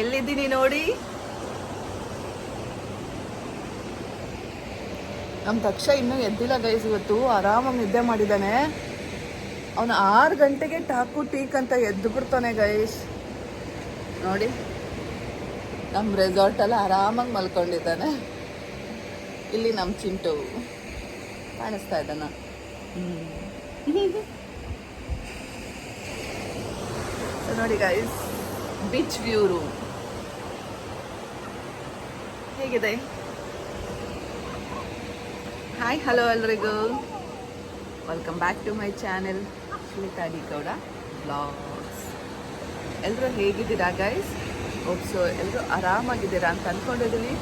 ಎಲ್ಲಿದ್ದೀನಿ ನೋಡಿ? ನಮ್ಮ ತಕ್ಷ ಇನ್ನೂ ಎದ್ದಿಲ್ಲ ಗೈಸ್ ಇವತ್ತು. ಆರಾಮಾಗಿ ನಿದ್ದೆ ಮಾಡಿದ್ದಾನೆ ಅವನು ಆರು ಗಂಟೆಗೆ ಟಾಕು ಟೀಕ್ ಅಂತ ಎದ್ದು ಬಿಡ್ತಾನೆ ಗೈಸ್ ನೋಡಿ. ನಮ್ಮ ರೆಸಾರ್ಟಲ್ಲಿ ಆರಾಮಾಗಿ ಮಲ್ಕೊಂಡಿದ್ದಾನೆ. ಇಲ್ಲಿ ನಮ್ಮ ಚಿಂಟು. ಕಾಣಿಸ್ತಾ ಇದ್ದಾನ. ನೋಡಿ ಗೈಸ್ ಬೀಚ್ ವ್ಯೂ ರೂಮ್ ಹೇಗಿದೆ? ಹಾಯ್ ಹಲೋ ಎಲ್ರಿಗೂ. Welcome back to my channel Shweta D Gowda blogs ಎಲ್ಲರೂ ಹೇಗಿದ್ದೀರಾ ಗೈಸ್ ಸೊ ಎಲ್ಲರೂ ಆರಾಮಾಗಿದ್ದೀರಾ ಅಂತ ಅಂದ್ಕೊಂಡಿದ್ದೀನಿ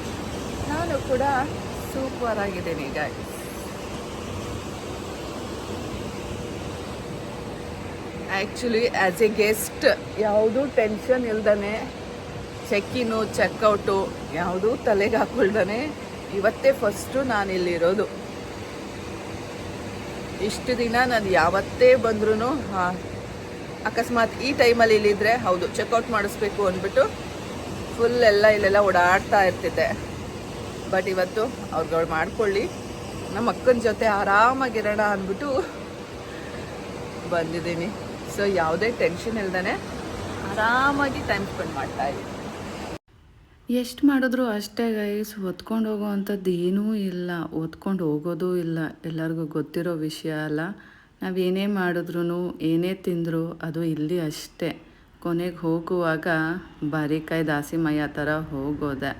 ನಾನು ಕೂಡ ಸೂಪರ್ ಆಗಿದ್ದೀನಿ guys actually as a guest ಯಾವುದೂ ಟೆನ್ಷನ್ ಇಲ್ದೇ ಚೆಕ್ಕಿನು ಚೆಕ್ಔಟು ಯಾವುದೂ ತಲೆಗೆ ಹಾಕೊಳ್ದಾನೆ ಇವತ್ತೇ ಫಸ್ಟು ನಾನಿಲ್ಲಿರೋದು. ಇಷ್ಟು ದಿನ ನಾನು ಯಾವತ್ತೇ ಬಂದ್ರೂ ಅಕಸ್ಮಾತ್ ಈ ಟೈಮಲ್ಲಿ ಇಲ್ಲಿದ್ರೆ ಹೌದು, ಚೆಕ್ಔಟ್ ಮಾಡಿಸ್ಬೇಕು ಅಂದ್ಬಿಟ್ಟು ಫುಲ್ ಎಲ್ಲ ಇಲ್ಲೆಲ್ಲ ಓಡಾಡ್ತಾ ಇರ್ತಿದ್ದೆ. ಬಟ್ ಇವತ್ತು ಅವ್ರುಗಳು ಮಾಡ್ಕೊಳ್ಳಿ. ನಮ್ಮ ಅಕ್ಕನ ಜೊತೆ ಆರಾಮಾಗಿರೋಣ ಅಂದ್ಬಿಟ್ಟು ಬಂದಿದ್ದೀನಿ. ಸೊ ಯಾವುದೇ ಟೆನ್ಷನ್ ಇಲ್ದೇ ಆರಾಮಾಗಿ ಟೈಮ್ ಸ್ಪೆಂಡ್ ಮಾಡ್ತಾ ಇದ್ದೀನಿ. ಎಷ್ಟು ಮಾಡಿದ್ರು ಅಷ್ಟೇ ಗೈಸ್ ಹೊತ್ಕೊಂಡು ಹೋಗೋ ಅಂಥದ್ದು ಏನೂ ಇಲ್ಲ. ಹೊತ್ಕೊಂಡು ಹೋಗೋದೂ ಇಲ್ಲ. ಎಲ್ಲರಿಗೂ ಗೊತ್ತಿರೋ ವಿಷಯ ಅಲ್ಲ. ನಾವು ಏನೇ ಮಾಡಿದ್ರು ಏನೇ ತಿಂದರೂ ಅದು ಇಲ್ಲಿ ಅಷ್ಟೇ. ಕೊನೆಗೆ ಹೋಗುವಾಗ ಬಾರಿಕಾಯಿ ದಾಸಿಮಯ್ಯ ಥರ ಹೋಗೋದೆ.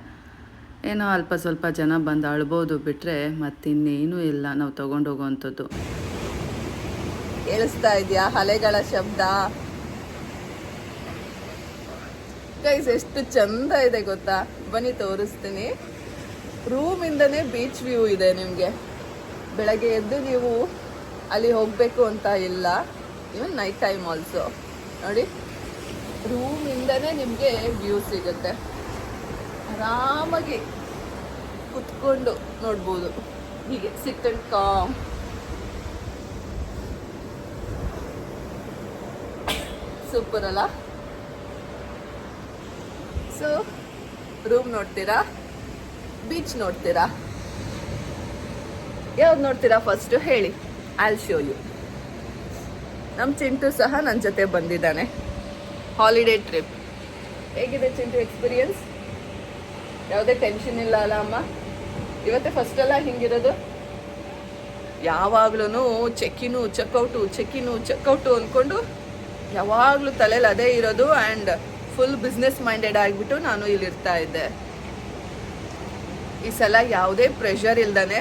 ಏನೋ ಅಲ್ಪ ಸ್ವಲ್ಪ ಜನ ಬಂದು ಅಳ್ಬೋದು ಬಿಟ್ಟರೆ ಮತ್ತಿನ್ನೇನೂ ಇಲ್ಲ ನಾವು ತೊಗೊಂಡು ಹೋಗೋವಂಥದ್ದು. ಕೇಳಿಸ್ತಾ ಇದೆಯಾ? ಅಲೆಗಳ ಶಬ್ದ. ಗೈಸ್ ಎಷ್ಟು ಚಂದ ಇದೆ ಗೊತ್ತಾ? ಬನ್ನಿ, ತೋರಿಸ್ತೀನಿ. ರೂಮಿಂದನೇ ಬೀಚ್ ವ್ಯೂ ಇದೆ ನಿಮಗೆ. ಬೆಳಗ್ಗೆ ಎದ್ದು ನೀವು ಅಲ್ಲಿ ಹೋಗಬೇಕು ಅಂತ ಇಲ್ಲ. ಇವನ್ ನೈಟ್ ಟೈಮ್ ಆಲ್ಸೋ ನೋಡಿ, ರೂಮಿಂದನೇ ನಿಮಗೆ ವ್ಯೂ ಸಿಗುತ್ತೆ. ಆರಾಮಾಗಿ ಕುತ್ಕೊಂಡು ನೋಡ್ಬೋದು. ಹೀಗೆ ಸಿಟ್ ಅಂಡ್ ಕಾಮ್ ಸೂಪರ್ ಅಲ್ಲ? ಸೊ ರೂಮ್ ನೋಡ್ತೀರಾ? ಬೀಚ್ ನೋಡ್ತೀರಾ? ಯಾವ್ದು ನೋಡ್ತೀರಾ ಫಸ್ಟು ಹೇಳಿ. ಐಲ್ ಶೋ ಯು ನಮ್ಮ ಚಿಂಟು ಸಹ ನನ್ನ ಜೊತೆ ಬಂದಿದ್ದಾನೆ. ಹಾಲಿಡೇ ಟ್ರಿಪ್ ಹೇಗಿದೆ ಚಿಂಟು ಎಕ್ಸ್ಪೀರಿಯನ್ಸ್ ಯಾವುದೇ ಟೆನ್ಷನ್ ಇಲ್ಲ ಅಲ್ಲ ಅಮ್ಮ? ಇವತ್ತೇ ಫಸ್ಟ್ ಅಲ್ಲ ಹಿಂಗಿರೋದು? ಯಾವಾಗ್ಲೂ ಚೆಕ್ಕಿನು ಚೆಕ್ಔಟು ಚೆಕ್ಕಿನು ಚೆಕ್ಔಟು ಅಂದ್ಕೊಂಡು ಯಾವಾಗಲೂ ತಲೆಯಲ್ಲಿ ಅದೇ ಇರೋದು ಆ್ಯಂಡ್ ಫುಲ್ ಬಿಸ್ನೆಸ್ ಮೈಂಡೆಡ್ ಆಗಿಬಿಟ್ಟು ನಾನು ಇಲ್ಲಿ ಇರ್ತಾ ಇದ್ದೆ. ಈ ಸಲ ಯಾವುದೇ ಪ್ರೆಷರ್ ಇಲ್ದಾನೆ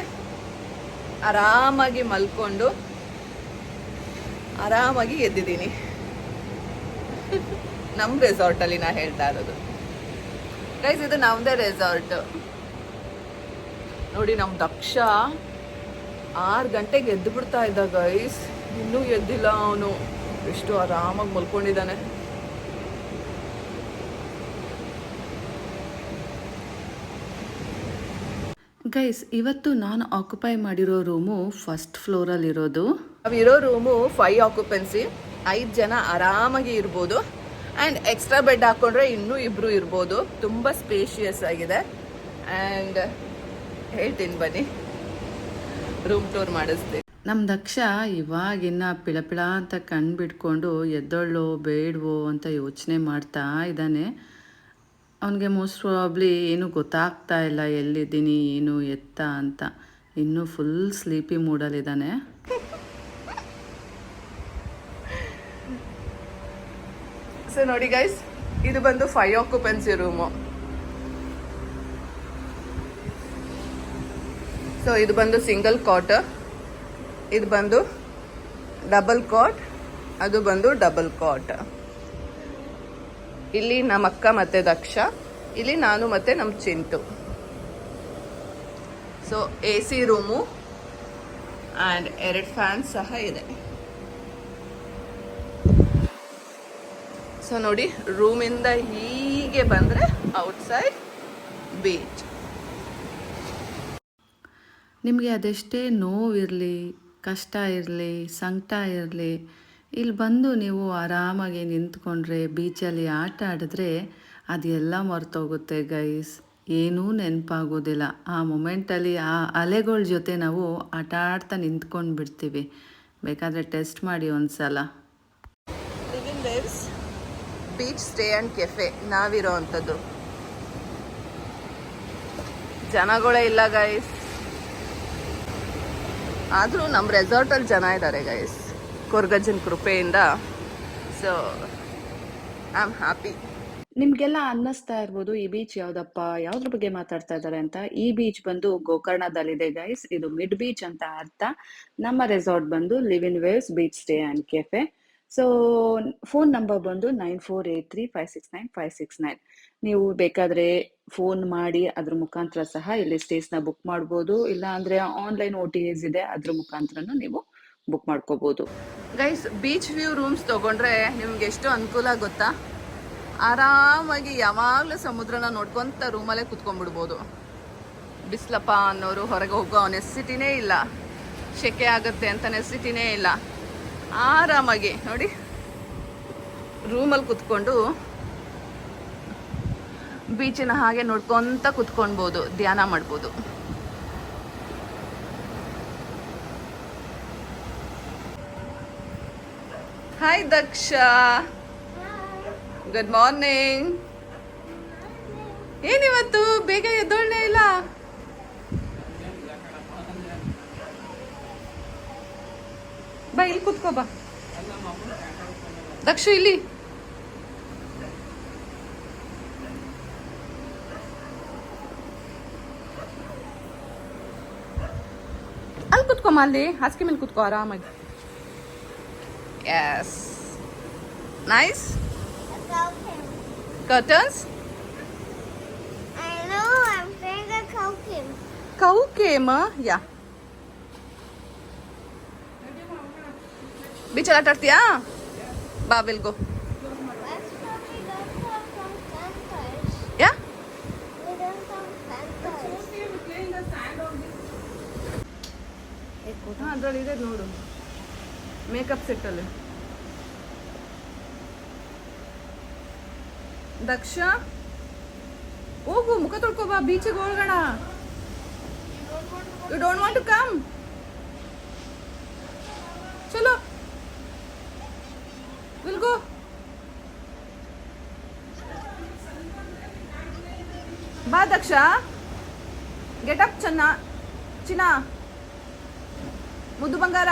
ಆರಾಮಾಗಿ ಮಲ್ಕೊಂಡು ಆರಾಮಾಗಿ ಎದ್ದಿದ್ದೀನಿ. ನಮ್ಮ ರೆಸಾರ್ಟಲ್ಲಿ ನಾ ಹೇಳ್ತಾ ಇರೋದು. ಗೈಸ್ ಇದು ನಮ್ಮದೇ ರೆಸಾರ್ಟ್ ನೋಡಿ ನಮ್ಮ ದಕ್ಷ ಆರು ಗಂಟೆಗೆ ಎದ್ದು ಬಿಡ್ತಾ ಇದ್ದ ಗೈಸ್ ಇನ್ನೂ ಎದ್ದಿಲ್ಲ ಅವನು. ಎಷ್ಟು ಆರಾಮಾಗಿ ಮಲ್ಕೊಂಡಿದ್ದಾನೆ. ಗೈಸ್ ಇವತ್ತು ನಾನು ಆಕ್ಯುಪೈ ಮಾಡಿರೋ ರೂಮು ಫಸ್ಟ್ ಫ್ಲೋರಲ್ಲಿರೋದು ಇರೋ ರೂಮು ಫೈವ್ ಆಕ್ಯುಪೆನ್ಸಿ ಐದು ಜನ ಆರಾಮಾಗಿ ಇರ್ಬೋದು. ಆ್ಯಂಡ್ ಎಕ್ಸ್ಟ್ರಾ ಬೆಡ್ ಹಾಕೊಂಡ್ರೆ ಇನ್ನೂ ಇಬ್ಬರು ಇರ್ಬೋದು. ತುಂಬ ಸ್ಪೇಷಿಯಸ್ ಆಗಿದೆ. ಆ್ಯಂಡ್ ಹೇಳ್ತೀನಿ ಬನ್ನಿ. ರೂಮ್ ಟೂರ್ ಮಾಡಿಸ್ತೀನಿ. ನಮ್ಮ ದಕ್ಷ ಇವಾಗಿನ್ನ ಪಿಳಪಿಳ ಅಂತ ಕಣ್ಣು ಬಿಟ್ಕೊಂಡು ಎದ್ದೊಳ್ಳೋ ಬೇಡವೋ ಅಂತ ಯೋಚನೆ ಮಾಡ್ತಾ ಇದ್ದಾನೆ. ಅವನಿಗೆ ಮೋಸ್ಟ್ ಪ್ರಾಬ್ಲಿ ಏನು ಗೊತ್ತಾಗ್ತಾ ಇಲ್ಲ, ಎಲ್ಲಿದ್ದೀನಿ, ಏನು ಎತ್ತ ಅಂತ. ಇನ್ನೂ ಫುಲ್ ಸ್ಲೀಪಿ ಮೂಡಲ್ಲಿದ್ದಾನೆ ಸೊ ನೋಡಿ ಗೈಸ್ ಇದು ಬಂದು ಫೈವ್ ಆಕ್ಯುಪೆನ್ಸಿ ರೂಮು ಸೊ ಇದು ಬಂದು ಸಿಂಗಲ್ ಕಾಟ್ ಇದು ಬಂದು ಡಬಲ್ ಕಾಟ್ ಅದು ಬಂದು ಡಬಲ್ ಕಾಟ್ ಇಲ್ಲಿ ನಮ್ಮ ಅಕ್ಕ ಮತ್ತೆ ದಕ್ಷ, ಇಲ್ಲಿ ನಾನು ಮತ್ತೆ ನಮ್ಮ Chintu. So A C room and ಎರಡು ಫ್ಯಾನ್ ಸಹ ಇದೆ. ಸೊ ನೋಡಿ, ರೂಮಿಂದ ಹೀಗೆ ಬಂದರೆ ಔಟ್ಸೈಡ್ ಬೀಚ್ ನಿಮಗೆ ಅದೆಷ್ಟೇ ನೋವಿರಲಿ, ಕಷ್ಟ ಇರಲಿ, ಸಂಕಟ ಇರಲಿ ಇಲ್ಲಿ ಬಂದು ನೀವು ಆರಾಮಾಗಿ ನಿಂತ್ಕೊಂಡ್ರೆ, ಬೀಚಲ್ಲಿ ಆಟ ಆಡಿದ್ರೆ ಅದೆಲ್ಲ ಮರ್ತೋಗುತ್ತೆ ಗೈಸ್. ಏನೂ ನೆನಪಾಗೋದಿಲ್ಲ. ಆ ಮೊಮೆಂಟಲ್ಲಿ ಆ ಅಲೆಗಳ ಜೊತೆ ನಾವು ಆಟ ಆಡ್ತಾ ನಿಂತ್ಕೊಂಡು ಬಿಡ್ತೀವಿ ಬೇಕಾದರೆ ಟೆಸ್ಟ್ ಮಾಡಿ ಒಂದು ಸಲ ಬೀಚ್ ಸ್ಟೇ ಆ್ಯಂಡ್ ಕೆಫೆ, ನಾವಿರೋ ಅಂಥದ್ದು. ಜನಗಳೇ ಇಲ್ಲ ಗೈಸ್. ಆದರೂ ನಮ್ಮ ರೆಸಾರ್ಟಲ್ಲಿ ಜನ ಇದ್ದಾರೆ ಗೈಸ್. ಕೊರ್ಗಜ್ಜನ ಕೃಪೆಯಿಂದ. ಸೊ ಐ ಆಮ್ ಹ್ಯಾಪಿ ನಿಮಗೆಲ್ಲ ಅನ್ನಿಸ್ತಾ ಇರ್ಬೋದು ಈ ಬೀಚ್ ಯಾವ್ದಪ್ಪ? ಯಾವ್ದ್ರ ಬಗ್ಗೆ ಮಾತಾಡ್ತಾ ಇದ್ದಾರೆ ಅಂತ? ಈ ಬೀಚ್ ಬಂದು ಗೋಕರ್ಣದಲ್ಲಿದೆ ಗೈಸ್ ಇದು ಮಿಡ್ ಬೀಚ್ ಅಂತ ಅರ್ಥ. ನಮ್ಮ ರೆಸಾರ್ಟ್ ಬಂದು live in waves beach stay and cafe so phone number ಬಂದು nine four eight three five six nine five six nine ನೀವು ಬೇಕಾದ್ರೆ ಫೋನ್ ಮಾಡಿ, ಅದ್ರ ಮುಖಾಂತರ ಸಹ ಇಲ್ಲಿ ಸ್ಟೇಸ್ನ ಬುಕ್ ಮಾಡ್ಬೋದು. ಇಲ್ಲ ಅಂದ್ರೆ ಆನ್ಲೈನ್ ಓ ಟಿ ಎಸ್ ಇದೆ, ಅದ್ರ ಮುಖಾಂತರನೂ ನೀವು ಬುಕ್ ಮಾಡ್ಕೋಬೋದು. ಗೈಸ್ ಬೀಚ್ ವ್ಯೂ ರೂಮ್ಸ್ ತಗೊಂಡ್ರೆ ನಿಮ್ಗೆ ಎಷ್ಟು ಅನುಕೂಲ ಗೊತ್ತಾ? ಆರಾಮಾಗಿ ಯಾವಾಗಲೂ ಸಮುದ್ರನ ನೋಡ್ಕೊಂತ ರೂಮಲ್ಲೇ ಕುತ್ಕೊಂಡ್ಬಿಡ್ಬೋದು. ಬಿಸ್ಲಪ್ಪ ಅನ್ನೋರು ಹೊರಗೆ ಹೋಗೋ ನೆಸಿಟಿನೇ ಇಲ್ಲ. ಶೆಕೆ ಆಗುತ್ತೆ ಅಂತ ನೆಸಿಟಿನೇ ಇಲ್ಲ. ಆರಾಮಾಗಿ, ನೋಡಿ. ರೂಮಲ್ಲಿ ಕುತ್ಕೊಂಡು ಬೀಚಿನ ಹಾಗೆ ನೋಡ್ಕೊಂತ ಕುತ್ಕೊಳ್ಬೋದು, ಧ್ಯಾನ ಮಾಡ್ಬೋದು. ಹಾಯ್ ದಕ್ಷ ಗುಡ್ ಮಾರ್ನಿಂಗ್ ಏನಿವತ್ತು ಬೇಗ ಎದ್ದೋಳ್ನೇ ಇಲ್ಲ? ಬಾ, ಇಲ್ಲಿ ಕುತ್ಕೋ, ಬಾ. ದಕ್ಷ, ಇಲ್ಲಿ. ಅಲ್ಲಿ ಕುತ್ಕೊಮ್ಮ ಅಲ್ಲಿ ಹಾಸಿಗೆ ಮೇಲೆ ಕುತ್ಕೋ, ಆರಾಮಾಗಿ. Yes nice curtains I know, I'm saying a cow cow came yeah ಬೀಚಲ್ಲಿ ಆಟ ಆಡ್ತೀಯಾ ಬಾ will go Let's probably go for some sandbars. Yeah We don't have sandbars. ಹಾಂ ಅದರಲ್ಲಿ ಇದೆ ನೋಡು ಮೇಕಪ್ ಸೆಟ್ಟಲ್ಲಿ ದಕ್ಷ. ಹೋಗು, ಮುಖ ತೊಳ್ಕೊ ಬಾ ಬೀಚಿಗೆ ಹೋಗೋಣ. You don't want to come ಚಲೋ. ವಿಲ್ ಗೋ ಬಾ, ದಕ್ಷ. ಗೆಟ್ ಅಪ್ ಚೆನ್ನ. ಚಿನ್ನ. ಮುದ್ದು ಬಂಗಾರ.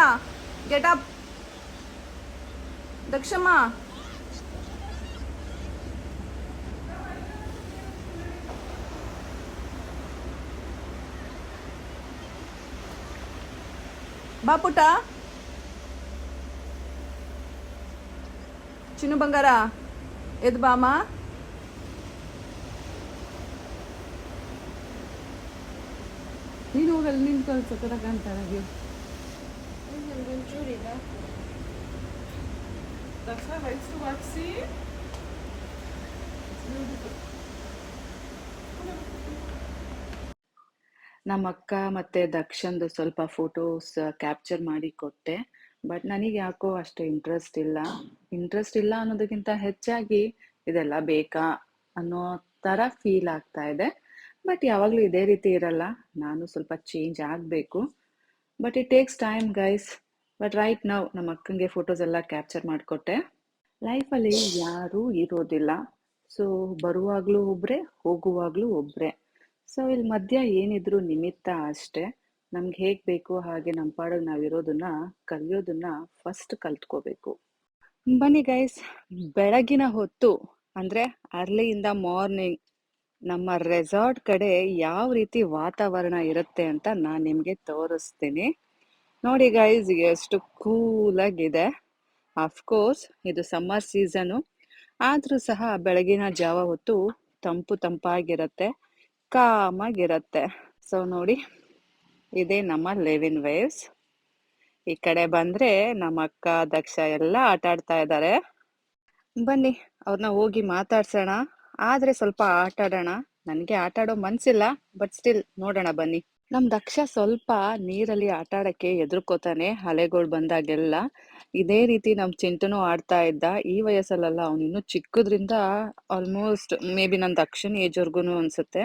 Get up ದಕ್ಷಮ್ಮ. ಬಾ ಪುಟ್ಟ ಚಿನ್ನು ಬಂಗಾರ ಎದ್ ಬಾಮ ನೀನು ಹೋಗಲ್ಲ ನಿನ್ ಕಳ್ಸೋ ಕಾಣ್ತಾಳೆ That's why likes to ನಮ್ಮ ಅಕ್ಕ ಮತ್ತು ದಕ್ಷಂದು ಸ್ವಲ್ಪ ಫೋಟೋಸ್ ಕ್ಯಾಪ್ಚರ್ ಮಾಡಿ ಕೊಟ್ಟೆ. ಬಟ್ ನನಗೆ ಯಾಕೋ ಅಷ್ಟು ಇಂಟ್ರೆಸ್ಟ್ ಇಲ್ಲ. ಇಂಟ್ರೆಸ್ಟ್ ಇಲ್ಲ ಅನ್ನೋದಕ್ಕಿಂತ ಹೆಚ್ಚಾಗಿ ಇದೆಲ್ಲ ಬೇಕಾ ಅನ್ನೋ ಥರ ಫೀಲ್ ಆಗ್ತಾ ಇದೆ. ಬಟ್ ಯಾವಾಗಲೂ ಇದೇ ರೀತಿ ಇರಲ್ಲ. ನಾನು ಸ್ವಲ್ಪ ಚೇಂಜ್ ಆಗಬೇಕು. But it takes time, guys. But right ನಾವು ನಮ್ಮ ಅಕ್ಕಂಗೆ ಫೋಟೋಸ್ ಎಲ್ಲ ಕ್ಯಾಪ್ಚರ್ ಮಾಡಿಕೊಟ್ಟೆ. ಲೈಫಲ್ಲಿ ಯಾರೂ ಇರೋದಿಲ್ಲ. ಸೊ, ಬರುವಾಗಲೂ ಒಬ್ಬರೇ ಹೋಗುವಾಗಲೂ ಒಬ್ಬರೇ ಸೊ ಇಲ್ಲಿ ಮಧ್ಯ ಏನಿದ್ರು ನಿಮಿತ್ತ ಅಷ್ಟೇ. ನಮ್ಗೆ ಹೇಗೆ ಬೇಕು ಹಾಗೆ ನಮ್ಮ ಪಾಡಿಗೆ ನಾವಿರೋದನ್ನ ಕಲಿಯೋದನ್ನ ಫಸ್ಟ್ ಕಲ್ತ್ಕೋಬೇಕು. ಬನ್ನಿ ಗೈಸ್ ಬೆಳಗಿನ ಹೊತ್ತು, ಅಂದರೆ ಅರ್ಲಿಯಿಂದ ಮಾರ್ನಿಂಗ್ ನಮ್ಮ ರೆಸಾರ್ಟ್ ಕಡೆ ಯಾವ ರೀತಿ ವಾತಾವರಣ ಇರುತ್ತೆ ಅಂತ ನಾನು ನಿಮಗೆ ತೋರಿಸ್ತೀನಿ. ನೋಡಿ ಗೈಸ್ ಎಷ್ಟು ಕೂಲಾಗಿದೆ ಅಫ್ಕೋರ್ಸ್ ಇದು ಸಮ್ಮರ್ ಸೀಸನು ಆದರೂ ಸಹ ಬೆಳಗಿನ ಜಾವ ಹೊತ್ತು ತಂಪು ತಂಪಾಗಿರುತ್ತೆ. ಕಾಮಾಗಿರುತ್ತೆ. ಸೊ ನೋಡಿ, ಇದೇ ನಮ್ಮ ಲೆವಿನ್ ವೇವ್ಸ್ ಈ ಕಡೆ ಬಂದ್ರೆ ನಮ್ಮ ಅಕ್ಕ, ದಕ್ಷ ಎಲ್ಲ ಆಟ ಆಡ್ತಾ ಇದ್ದಾರೆ ಬನ್ನಿ ಅವ್ರನ್ನ ಹೋಗಿ ಮಾತಾಡ್ಸೋಣ. ಆದ್ರೆ ಸ್ವಲ್ಪ ಆಟ ಆಡೋಣ. ನನಗೆ ಆಟ ಆಡೋ ಮನ್ಸಿಲ್ಲ ಬಟ್ ಸ್ಟಿಲ್ ನೋಡೋಣ ಬನ್ನಿ. ನಮ್ ದಕ್ಷ ಸ್ವಲ್ಪ ನೀರಲ್ಲಿ ಆಟ ಆಡಕ್ಕೆ ಎದುರ್ಕೋತಾನೆ ಅಲೆಗಳು ಬಂದಾಗೆಲ್ಲ. ಇದೇ ರೀತಿ ನಮ್ ಚಿಂತನೂ ಆಡ್ತಾ ಇದ್ದ. ಈ ವಯಸ್ಸಲ್ಲ ಅವನಿನ್ನು ಚಿಕ್ಕದ್ರಿಂದ ಆಲ್ಮೋಸ್ಟ್ ಮೇ ಬಿ ನನ್ನ ದಕ್ಷಿಣ ಏಜ್ವರ್ಗು ಅನ್ಸುತ್ತೆ.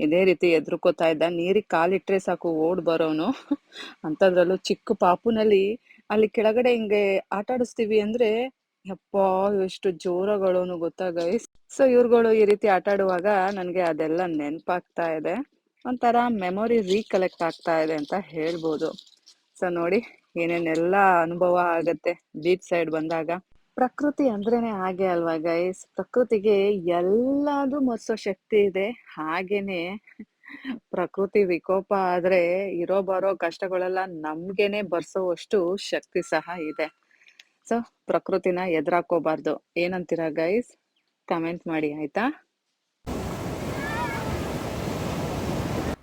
ಇದೇ ರೀತಿ ಎದುರ್ಕೋತಾ ಇದ್ದ. ನೀರಿಗೆ ಕಾಲಿಟ್ರೆ ಸಾಕು ಓಡ್ ಬರೋನು. ಅಂಥದ್ರಲ್ಲೂ ಚಿಕ್ಕ ಪಾಪುನಲ್ಲಿ ಅಲ್ಲಿ ಕೆಳಗಡೆ ಹಿಂಗೆ ಆಟ ಆಡಿಸ್ತೀವಿ ಅಂದ್ರೆ ಯಪ್ಪ ಎಷ್ಟು ಜೋರಗಳೋನು ಗೊತ್ತಾ ಗೈಸ್ ಸೊ ಇವ್ರುಗಳು ಈ ರೀತಿ ಆಟ ಆಡುವಾಗ ನನಗೆ ಅದೆಲ್ಲ ನೆನಪಾಗ್ತಾ ಇದೆ. ಒಂಥರ ಮೆಮೊರಿ ರೀಕಲೆಕ್ಟ್ ಆಗ್ತಾ ಇದೆ ಅಂತ ಹೇಳ್ಬೋದು. ಸೊ ನೋಡಿ ಏನೇನೆಲ್ಲ ಅನುಭವ ಆಗತ್ತೆ. ಬೀಚ್ ಸೈಡ್ ಬಂದಾಗ. ಪ್ರಕೃತಿ ಅಂದ್ರೇನೆ ಹಾಗೆ ಅಲ್ವಾ ಗೈಸ್ ಪ್ರಕೃತಿಗೆ ಎಲ್ಲದೂ ಮರ್ಸೋ ಶಕ್ತಿ ಇದೆ. ಹಾಗೇನೆ ಪ್ರಕೃತಿ ವಿಕೋಪ ಆದ್ರೆ ಇರೋ ಬರೋ ಕಷ್ಟಗಳೆಲ್ಲ ನಮ್ಗೆನೆ ಬರ್ಸೋವಷ್ಟು ಶಕ್ತಿ ಸಹ ಇದೆ. ಸೊ ಪ್ರಕೃತಿನ ಎದುರಾಕೋಬಾರ್ದು ಏನಂತೀರಾ ಗೈಸ್ ಕಮೆಂಟ್ ಮಾಡಿ ಆಯ್ತಾ?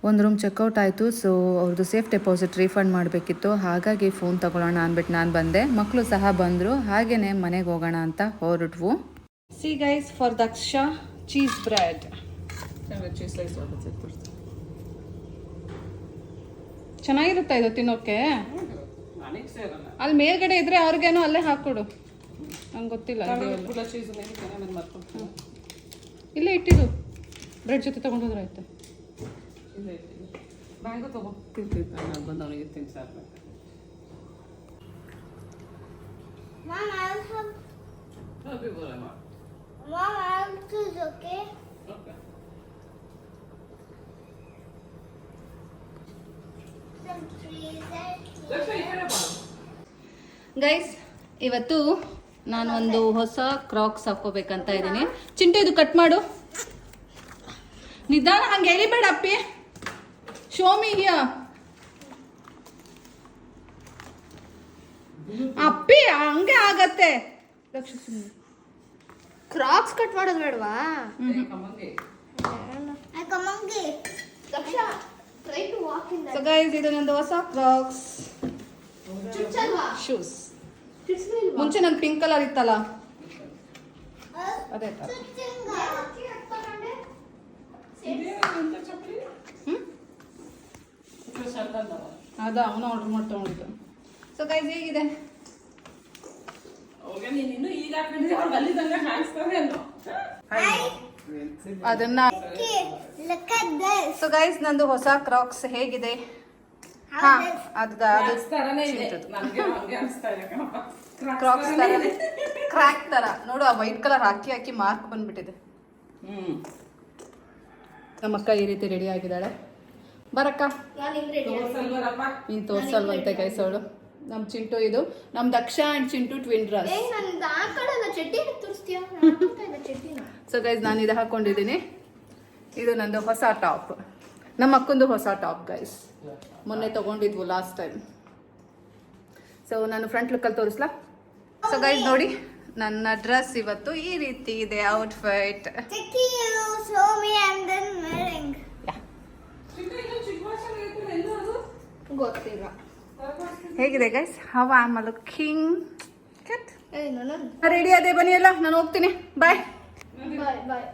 ಒಂದು ರೂಮ್ ಚೆಕ್ಔಟ್ ಆಯಿತು ಸೊ ಅವ್ರದ್ದು ಸೇಫ್ ಡೆಪಾಸಿಟ್ ರೀಫಂಡ್ ಮಾಡಬೇಕಿತ್ತು. ಹಾಗಾಗಿ ಫೋನ್ ತಗೊಳ್ಳೋಣ ಅಂದ್ಬಿಟ್ಟು ನಾನು ಬಂದೆ. ಮಕ್ಕಳು ಸಹ ಬಂದರು. ಹಾಗೇ ಮನೆಗೆ ಹೋಗೋಣ ಅಂತ ಹೊರಟ್ವು. See guys for Daksha cheese bread ಚೆನ್ನಾಗಿರುತ್ತಾ ಇದು ತಿನ್ನೋಕೆ? ಅಲ್ಲಿ ಮೇಲ್ಗಡೆ ಇದ್ರೆ ಅವ್ರಿಗೇನೋ ಅಲ್ಲೇ ಹಾಕೊಡು ನಂಗೆ ಗೊತ್ತಿಲ್ಲ ಇಲ್ಲೇ ಇಟ್ಟಿದ್ದು ಬ್ರೆಡ್ ಜೊತೆ ತಗೊಂಡು ಹೋದ್ರೆ ಆಯ್ತು. ತಗೋ ತಿಂತಿದ್ದ ನಾನು Mom, I'll have. Mom, I'll choose, okay? Some trees ಬಾ ಗೈಸ್ ಇವತ್ತು ನಾನು ಒಂದು ಹೊಸ ಕ್ರಾಕ್ಸ್ ಹಾಕೋಬೇಕಂತ ಇದ್ದೀನಿ. ಚಿಂಟು ಇದು ಕಟ್ ಮಾಡು. ನಿಧಾನ ಹಂಗೆ ಎಳಿಬೇಡ ಅಪ್ಪಿ. ಶೋಮಿ ಹಿಯ ಅಪ್ಪಿ ಹಂಗೆ ಆಗತ್ತೆ. ಕ್ರಾಕ್ಸ್ ಕಟ್ ಮಾಡೋದು ಬೇಡವಾ? ಸೊ ಗೈಸ್ ಇದು ನಂದು ಹೊಸ ಕ್ರಾಕ್ಸ್ ಶೂಸ್ ಮುಂಚೆ ನಂದು ಪಿಂಕ್ ಕಲರ್ ಇತ್ತಲ್ಲ. ಅದೇ ತರ. ಅದ ಅವನು ಆರ್ಡರ್ ಮಾಡಿ ತಗೊಂಡಿದ್ದು. ಸೊ ಗೈಸ್ ಹೇಗಿದೆ? ಅದನ್ನ. ಸೊ ಗೈಸ್ ನಂದು ಹೊಸ ಕ್ರಾಕ್ಸ್ ಹೇಗಿದೆ? ಹಾ ಅದು ತರನೇ ಇದೆ. ನನಗೆ ಹಂಗೆ ಅನಿಸ್ತಾ ಕ್ರಾಕ್ಸ್ ತರ ಕ್ರ್ಯಾಕ್ ತರ. ನೋಡು ಆ ವೈಟ್ ಕಲರ್ ಹಾಕಿ ಹಾಕಿ ಮಾರ್ಕ್ ಬಂದ್ಬಿಟ್ಟಿದೆ. ಹ್ಮ್. ನಮ್ಮಕ್ಕ ಈ ರೀತಿ ರೆಡಿ ಆಗಿದ್ದಾಳೆ. ಬರಕ್ಕ. ನಾನು ತೋರ್ಸಲ್ವಂತೆ ಗೈಸ್ ಅವಳು ನಮ್ ಚಿಂಟು ಇದು. ನಮ್ Daksha and Chintu twin so guys ನಾನು ಇದು ಹಾಕೊಂಡಿದ್ದೀನಿ ಇದು ನಂದು ಹೊಸ ಟಾಪ್. ನಮ್ಮ ಅಕ್ಕಂದು ಹೊಸ ಟಾಪ್ ಗೈಸ್ ಮೊನ್ನೆ ತಗೊಂಡಿದ್ವು ಲಾಸ್ಟ್ ಟೈಮ್ ಸೊ ನಾನು ಫ್ರಂಟ್ ಲುಕ್ಕಲ್ಲಿ ತೋರಿಸ್ಲಾ? ಸೊ ಗೈಸ್ ನೋಡಿ. ನನ್ನ ಡ್ರೆಸ್ ಇವತ್ತು ಈ ರೀತಿ ಇದೆ outfit Sticky you, show me and then wearing. ಗೊತ್ತಿಲ್ಲ. ಹೇಗಿದೆ ಗೈಸ್ ಹವ ಆಮ್ ಲುಕಿಂಗ್ ಏ ನಾನು ರೆಡಿ ಅದೇ ಬನ್ನಿ ಎಲ್ಲ. ನಾನು ಹೋಗ್ತೀನಿ. ಬಾಯ್ ಬಾಯ್ ಬಾಯ್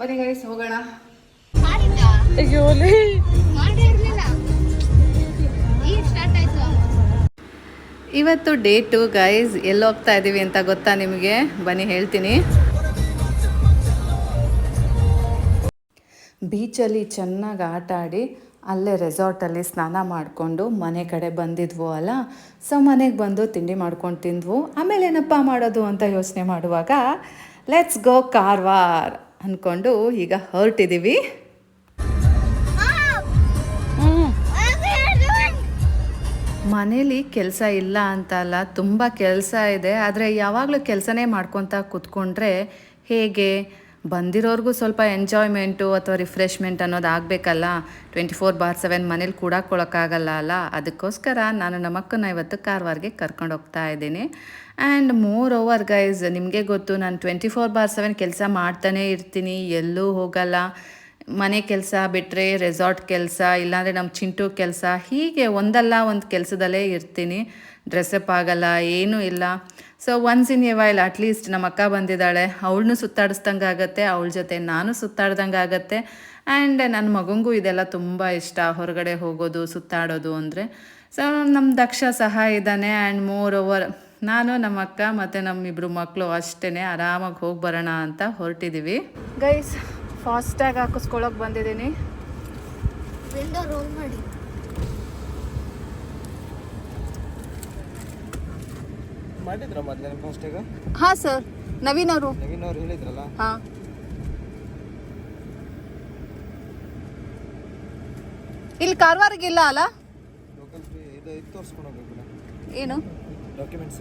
ಬನ್ನಿ ಗೈಸ್ ಹೋಗೋಣ. ಇವತ್ತು ಡೇಟು ಗೈಸ್ ಎಲ್ಲಿ ಹೋಗ್ತಾ ಇದ್ದೀವಿ ಅಂತ ಗೊತ್ತಾ ನಿಮಗೆ? ಬನ್ನಿ ಹೇಳ್ತೀನಿ. ಬೀಚಲ್ಲಿ ಚೆನ್ನಾಗಿ ಆಟ ಆಡಿ ಅಲ್ಲೇ ರೆಸಾರ್ಟಲ್ಲಿ ಸ್ನಾನ ಮಾಡಿಕೊಂಡು ಮನೆ ಕಡೆ ಬಂದಿದ್ವು ಅಲ್ಲ? ಸೊ ಮನೆಗೆ ಬಂದು ತಿಂಡಿ ಮಾಡ್ಕೊಂಡು ತಿಂದ್ವು. ಆಮೇಲೆ ಏನಪ್ಪ ಮಾಡೋದು ಅಂತ ಯೋಚನೆ ಮಾಡುವಾಗ ಲೆಟ್ಸ್ ಗೋ ಕಾರ್ವಾರ್ ಅಂದ್ಕೊಂಡು ಈಗ ಹೊರಟಿದ್ದೀವಿ ಮನೇಲಿ ಕೆಲಸ ಇಲ್ಲ ಅಂತ ಅಲ್ಲ, ತುಂಬ ಕೆಲಸ ಇದೆ. ಆದರೆ ಯಾವಾಗಲೂ ಕೆಲಸನೇ ಮಾಡ್ಕೊತಾ ಕೂತ್ಕೊಂಡ್ರೆ ಹೇಗೆ? ಬಂದಿರೋರ್ಗೂ ಸ್ವಲ್ಪ ಎಂಜಾಯ್ಮೆಂಟು ಅಥವಾ ರಿಫ್ರೆಶ್ಮೆಂಟ್ ಅನ್ನೋದು ಆಗಬೇಕಲ್ಲ? ಟ್ವೆಂಟಿ ಫೋರ್ ಬಾರ್ ಸೆವೆನ್ ಮನೇಲಿ ಕೂಡಕ್ಕೊಳಕ್ಕಾಗಲ್ಲ ಅಲ್ಲ? ಅದಕ್ಕೋಸ್ಕರ ನಾನು ನಮ್ಮಕ್ಕನ ಇವತ್ತು ಕಾರವಾರ್ಗೆ ಕರ್ಕೊಂಡು ಹೋಗ್ತಾ ಇದ್ದೀನಿ. ಆ್ಯಂಡ್ ಮೋರ್ ಓವರ್ ಗೈಸ್ ನಿಮಗೆ ಗೊತ್ತು, ನಾನು ಟ್ವೆಂಟಿ ಫೋರ್ ಬಾರ್ ಸೆವೆನ್ ಕೆಲಸ ಮಾಡ್ತಾನೇ ಇರ್ತೀನಿ. ಎಲ್ಲೂ ಹೋಗಲ್ಲ. ಮನೆ ಕೆಲಸ ಬಿಟ್ಟರೆ ರೆಸಾರ್ಟ್ ಕೆಲಸ, ಇಲ್ಲಾಂದರೆ ನಮ್ಮ ಚಿಂಟು ಕೆಲಸ, ಹೀಗೆ ಒಂದಲ್ಲ ಒಂದು ಕೆಲಸದಲ್ಲೇ ಇರ್ತೀನಿ. ಡ್ರೆಸ್ಅಪ್ ಆಗಲ್ಲ, ಏನೂ ಇಲ್ಲ. So once in a while at least ನಮ್ಮ ಅಕ್ಕ ಬಂದಿದ್ದಾಳೆ. ಅವಳನ್ನು ಸುತ್ತಾಡಿಸ್ದಂಗೆ ಆಗುತ್ತೆ ಅವಳ ಜೊತೆ ನಾನು ಸುತ್ತಾಡ್ದಂಗೆ ಆಗುತ್ತೆ. ಆ್ಯಂಡ್ ನನ್ನ ಮಗಂಗೂ ಇದೆಲ್ಲ ತುಂಬ ಇಷ್ಟ ಹೊರಗಡೆ ಹೋಗೋದು ಸುತ್ತಾಡೋದು ಅಂದರೆ. ಸೊ ನಮ್ಮ ದಕ್ಷ ಸಹ ಇದ್ದಾನೆ ಆ್ಯಂಡ್ ಮೋರ್ ಓವರ್ ನಾನು ನಮ್ಮ ಅಕ್ಕ ಮತ್ತು ನಮ್ಮಿಬ್ಬರು ಮಕ್ಕಳು ಅಷ್ಟೇ ಆರಾಮಾಗಿ ಹೋಗಿ ಬರೋಣ ಅಂತ ಹೊರಟಿದ್ದೀವಿ. ಗೈಸ್ ಫಾಸ್ಟಾಗಿ ಹಾಕಿಸ್ಕೊಳ್ಳೋಕೆ ಬಂದಿದ್ದೀನಿ. ವಿಂಡೋ ರೋಲ್ ಮಾಡಿ. ಮಾಡಿದ್ರ ಮೊದ್ಲೇ ನಿಮ್ಮ ಈಗ? ಹಾ ಸರ್ ನವೀನ್ ಅವರು ನವೀನ್ ಅವ್ರು ಹೇಳಿದ್ರಲ್ಲ? ಹಾ. ಇಲ್ಲಿ ಕಾರವಾರಿಗಿಲ್ಲ ಅಲ್ಲ? ಲೋಕಲ್ ಇದು ಇದು ತೋರಿಸ್ಕೊಂಡು ಹೋಗ್ಬೇಕಲ್ಲ ಏನು? ಡಾಕ್ಯುಮೆಂಟ್ಸ್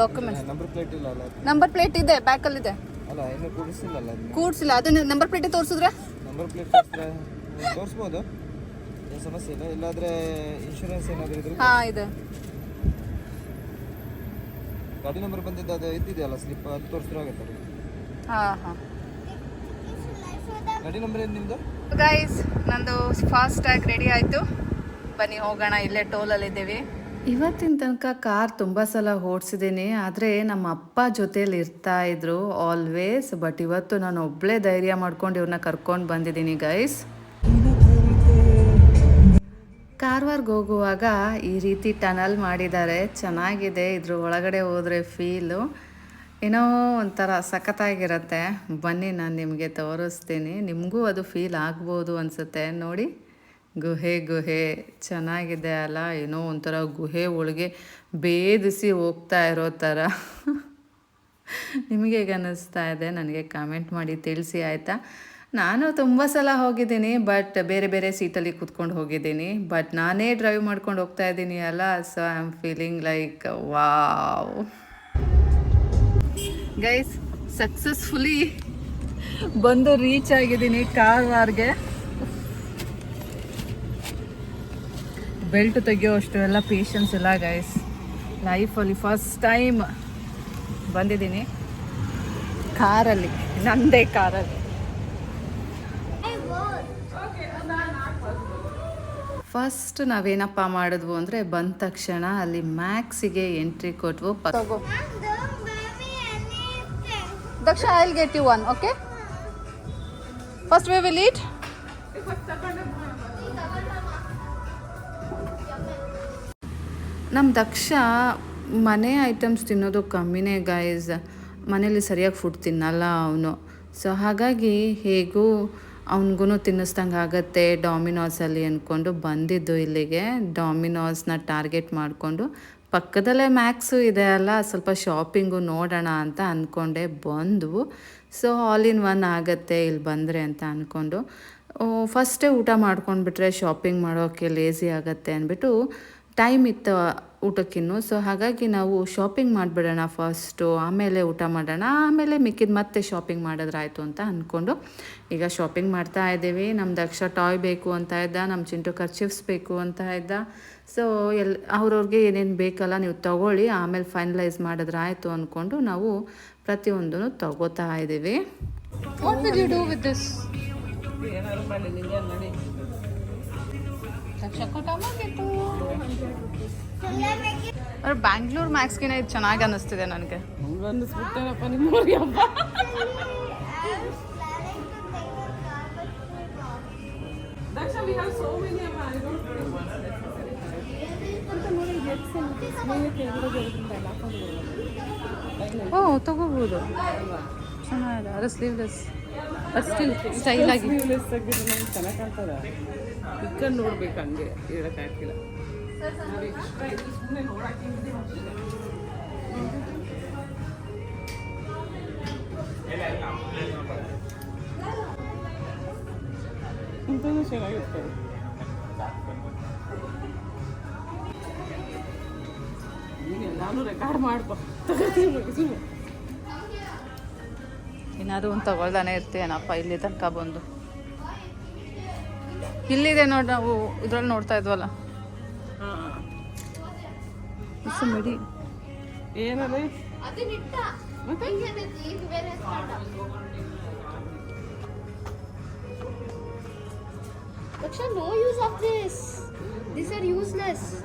ಡಾಕ್ಯುಮೆಂಟ್ ನಂಬರ್ ಪ್ಲೇಟ್ ಇಲ್ಲ ಅಲ್ಲ ನಂಬರ್ ಪ್ಲೇಟ್ ಇದೆ ಬ್ಯಾಕಲ್ಲಿದೆ. ಅಲ್ಲ ಇನ್ನು ಕೂಡಿಸಿಲ್ಲ ಅಲ್ಲ ಕೂಡ್ಸಿಲ್ಲ ಅದನ್ನ ನಂಬರ್ ಪ್ಲೇಟ್ ತೋರಿಸಿದ್ರೆ? ನಂಬರ್ ಪ್ಲೇಟ್ ತೋರಿಸ್ಬೋದು. ಏನು ಸಮಸ್ಯೆ ಇಲ್ಲ. ಇಲ್ಲಾದ್ರೆ ಇನ್ಶೂರೆನ್ಸ್ ಏನಾದರೂ ಇದ್ರೆ ಹಾಂ ಇದೆ. ಗಾಡಿ ನಂಬರ್ ಬಂದಿದ್ದು ಅದು ಇದ್ದಿದೆಯಲ್ಲ ಸ್ಲಿಪ್ ಅದು ತೋರಿಸಿದ್ರೆ ಆಗುತ್ತೆ ಅವ್ರಿಗೆ. ಹಾಂ ಹಾಂ. ಗಾಡಿ ನಂಬರ್ ಏನು ನಿಮ್ಮದು ಗಾಯ್ಸ್ ನಂದು ಫಾಸ್ಟಾಗಿ ರೆಡಿ ಆಯಿತು. ಬನ್ನಿ ಹೋಗೋಣ. ಇಲ್ಲೇ ಟೋಲಲ್ಲಿದ್ದೀವಿ ಇವತ್ತಿನ ತನಕ ಕಾರ್ ತುಂಬ ಸಲ ಓಡಿಸಿದ್ದೀನಿ. ಆದರೆ ನಮ್ಮ ಅಪ್ಪ ಜೊತೇಲಿ ಇರ್ತಾ ಇದ್ರು ಆಲ್ವೇಸ್ ಬಟ್ ಇವತ್ತು ನಾನು ಒಬ್ಬಳೇ ಧೈರ್ಯ ಮಾಡ್ಕೊಂಡು ಇವ್ರನ್ನ ಕರ್ಕೊಂಡು ಬಂದಿದ್ದೀನಿ ಗೈಸ್ ಕಾರವಾರ್ಗೆ ಹೋಗುವಾಗ ಈ ರೀತಿ ಟನಲ್ ಮಾಡಿದ್ದಾರೆ. ಚೆನ್ನಾಗಿದೆ. ಇದ್ರ ಒಳಗಡೆ ಹೋದರೆ ಫೀಲು ಏನೋ ಒಂಥರ ಸಖತ್ತಾಗಿರತ್ತೆ. ಬನ್ನಿ, ನಾನು ನಿಮಗೆ ತೋರಿಸ್ತೀನಿ. ನಿಮಗೂ ಅದು ಫೀಲ್ ಆಗ್ಬೋದು ಅನಿಸುತ್ತೆ. ನೋಡಿ, ಗುಹೆ ಗುಹೆ. ಚೆನ್ನಾಗಿದೆ ಅಲ್ಲ? ಏನೋ ಒಂಥರ ಗುಹೆ ಒಳಗೆ ಭೇದಿಸಿ ಹೋಗ್ತಾ ಇರೋ ಥರ. ನಿಮಗೆ ಅನ್ನಿಸ್ತಾ ಇದೆ? ನನಗೆ ಕಾಮೆಂಟ್ ಮಾಡಿ ತಿಳಿಸಿ, ಆಯಿತಾ? ನಾನು ತುಂಬ ಸಲ ಹೋಗಿದ್ದೀನಿ ಬಟ್ ಬೇರೆ ಬೇರೆ ಸೀಟಲ್ಲಿ ಕೂತ್ಕೊಂಡು ಹೋಗಿದ್ದೀನಿ. ಬಟ್ ನಾನೇ ಡ್ರೈವ್ ಮಾಡ್ಕೊಂಡು ಹೋಗ್ತಾ ಇದ್ದೀನಿ ಅಲ್ಲ so I am feeling like wow guys successfully ಬಂದು ರೀಚ್ ಆಗಿದ್ದೀನಿ ಕಾರ್ವಾರ್ಗೆ ಬೆಲ್ಟ್ ತೆಗಿಯೋ ಅಷ್ಟು ಎಲ್ಲ ಪೇಷನ್ಸ್ ಇಲ್ಲ ಗೈಸ್ ಲೈಫಲ್ಲಿ ಫಸ್ಟ್ ಟೈಮ್ ಬಂದಿದ್ದೀನಿ. ಕಾರಲ್ಲಿ ನಂದೇ ಕಾರಲ್ಲಿ ಫಸ್ಟ್ ನಾವೇನಪ್ಪ ಮಾಡಿದ್ವು ಅಂದರೆ ಬಂದ ತಕ್ಷಣ ಅಲ್ಲಿ ಮ್ಯಾಕ್ಸಿಗೆ ಎಂಟ್ರಿ ಕೊಟ್ವು. ತಗೋ. Daksha I will get you one okay first we will eat ನಮ್ಮ ದಕ್ಷ ಮನೆ ಐಟಮ್ಸ್ ತಿನ್ನೋದು ಕಮ್ಮಿನೇ ಗಾಯ್ಸ್ ಮನೇಲಿ ಸರಿಯಾಗಿ ಫುಡ್ ತಿನ್ನಲ್ಲ ಅವನು. ಸೊ ಹಾಗಾಗಿ ಹೇಗೂ ಅವನಿಗೂ ತಿನ್ನಿಸ್ದಂಗೆ ಆಗತ್ತೆ ಡಾಮಿನೋಸಲ್ಲಿ ಅಂದ್ಕೊಂಡು ಬಂದಿದ್ದು ಇಲ್ಲಿಗೆ. ಡಾಮಿನೋಸ್ನ ಟಾರ್ಗೆಟ್ ಮಾಡಿಕೊಂಡು ಪಕ್ಕದಲ್ಲೇ ಮ್ಯಾಕ್ಸು ಇದೆ ಅಲ್ಲ, ಸ್ವಲ್ಪ ಶಾಪಿಂಗು ನೋಡೋಣ ಅಂತ ಅಂದ್ಕೊಂಡೆ ಬಂದವು ಸೊ ಆಲ್ ಇನ್ ಒನ್ ಆಗುತ್ತೆ ಇಲ್ಲಿ ಬಂದರೆ ಅಂತ ಅಂದ್ಕೊಂಡು ಫಸ್ಟೇ ಊಟ ಮಾಡ್ಕೊಂಡ್ಬಿಟ್ರೆ ಶಾಪಿಂಗ್ ಮಾಡೋಕ್ಕೆ ಲೇಸಿ ಆಗುತ್ತೆ ಅಂದ್ಬಿಟ್ಟು ಟೈಮ್ ಇತ್ತು ಊಟಕ್ಕಿನ್ನು. ಸೊ ಹಾಗಾಗಿ ನಾವು ಶಾಪಿಂಗ್ ಮಾಡಿಬಿಡೋಣ ಫಸ್ಟು ಆಮೇಲೆ ಊಟ ಮಾಡೋಣ. ಆಮೇಲೆ ಮಿಕ್ಕಿದ ಮತ್ತೆ ಶಾಪಿಂಗ್ ಮಾಡಿದ್ರಾಯ್ತು ಅಂತ ಅಂದ್ಕೊಂಡು ಈಗ ಶಾಪಿಂಗ್ ಮಾಡ್ತಾ ಇದ್ದೀವಿ. ನಮ್ಮ ದಕ್ಷ ಟಾಯ್ ಬೇಕು ಅಂತ ಇದ್ದ ನಮ್ಮ ಚಿಂಟು ಖರ್ಚಿಫ್ಸ್ ಬೇಕು ಅಂತ ಇದ್ದ. ಸೊ ಎಲ್ ಅವ್ರವ್ರಿಗೆ ಏನೇನು ಬೇಕಲ್ಲ ನೀವು ತಗೊಳ್ಳಿ. ಆಮೇಲೆ ಫೈನಲೈಸ್ ಮಾಡಿದ್ರಾಯ್ತು ಅಂದ್ಕೊಂಡು ನಾವು ಪ್ರತಿಯೊಂದೂ ತಗೋತಾ ಇದ್ದೀವಿ. ವಿತ್ ದಿಸ್ ಅವ್ರು ಬ್ಯಾಂಗ್ಳೂರ್ ಮ್ಯಾಕ್ಸ್ಗಿನ ಇದು ಚೆನ್ನಾಗಿ ಅನ್ನಿಸ್ತಿದೆ ನನಗೆ. ಓ ತಗೋಬೋದು. ಚೆನ್ನಾಗಿದೆ. ಅದು ಸ್ಲೀವ್ಲೆಸ್ ಬಟ್ ಸ್ಟಿಲ್ ಸ್ಟೈಲ್ ಆಗಿ. ಚೆನ್ನಾಗಿ ಕಾಣ್ತದ. ಇಕ್ಕಂಡು ನೋಡ್ಬೇಕು ಹಂಗೆ ಹೇಳಕ್ಕಾಗಿಲ್ಲ ಇಂಥದ್ದು ಚೆನ್ನಾಗಿರ್ತದೆ. ನಾನು ರೆಕಾರ್ಡ್ ಸುಮ್ಮನೆ ಏನಾದ್ರು ಒಂದು ತಗೊಳ್ದಾನೆ ಇರ್ತೇನಪ್ಪ ಇಲ್ಲಿ ತನಕ ಬಂದು. ಇಲ್ಲಿದೆ ನೋಡಿ ನಾವು ಇದ್ರಲ್ಲಿ ನೋಡ್ತಾ ಇದ್ವಲ್ಲ ಮಿಡಿ ಏನದು Daksha, no use of this. These are useless.